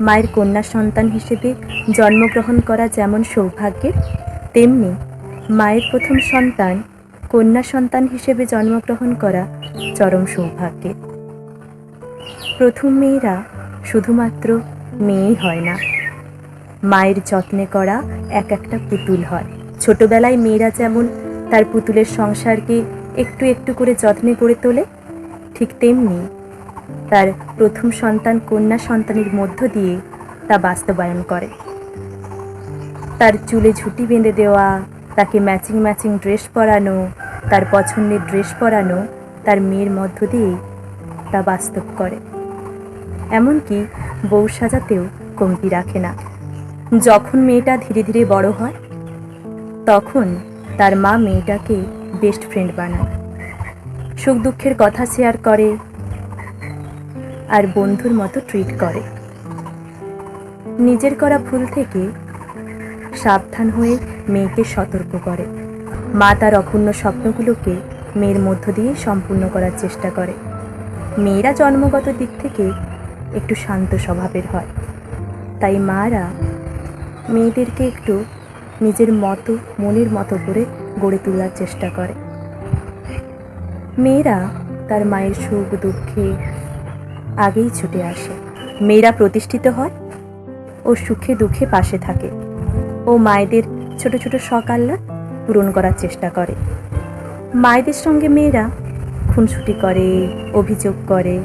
মায়ের কন্যা সন্তান হিসেবে জন্মগ্রহণ করা যেমন সৌভাগ্যের, তেমনি মায়ের প্রথম সন্তান, কন্যা সন্তান হিসেবে জন্মগ্রহণ করা চরম সৌভাগ্যের। প্রথম মেয়েরা শুধুমাত্র মেয়েই হয় না, মায়ের যত্নে করা এক একটা পুতুল হয়। ছোটবেলায় মেয়েরা যেমন তার পুতুলের সংসারকে একটু একটু করে যত্নে গড়ে তোলে, ঠিক তেমনি তার প্রথম সন্তান কন্যা সন্তানের মধ্য দিয়ে তা বাস্তবায়ন করে। তার চুলে ঝুঁটি বেঁধে দেওয়া, তাকে ম্যাচিং ম্যাচিং ড্রেস পরানো, তার পছন্দের ড্রেস পরানো তার মেয়ের মধ্য দিয়ে তা বাস্তব করে। এমনকি বউ সাজাতেও কমতি রাখে না। যখন মেয়েটা ধীরে ধীরে বড় হয়, তখন তার মা মেয়েটাকে বেস্ট ফ্রেন্ড বানায়। সুখ দুঃখের কথা শেয়ার করে আর বন্ধুর মতো ট্রিট করে। নিজের করা ভুল থেকে সাবধান হয়ে মেয়েকে সতর্ক করে। মা তার অপূর্ণ স্বপ্নগুলোকে মেয়ের মধ্য দিয়ে সম্পূর্ণ করার চেষ্টা করে। মেয়েরা জন্মগত দিক থেকে একটু শান্ত স্বভাবের হয়। তাই মারা মেয়েদেরকে একটু নিজের মতো, মনের মতো করে গড়ে তোলার চেষ্টা করে। মেয়েরা তার মায়ের সুখ, দুঃখে আগেই ছুটে আসে। মেয়েরা প্রতিষ্ঠিত হয় ও সুখে দুঃখে পাশে থাকে। ও মায়েদের ছোট ছোট সকাল্লা পূরণ করার চেষ্টা করে। মায়েদের সঙ্গে মেয়েরা খুনসুটি করে, অভিযোগ করে।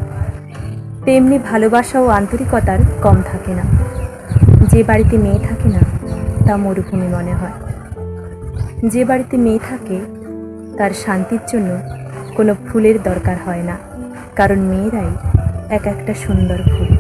তেমনি ভালোবাসা ও আন্তরিকতার কম থাকে না। যে বাড়িতে মেয়ে থাকে না, তা মরুভূমি মনে হয়। যে বাড়িতে মেয়ে থাকে, তার শান্তির জন্য কোনো ফুলের দরকার হয় না। কারণ মেয়েরাই এক একটা সুন্দর ফুল।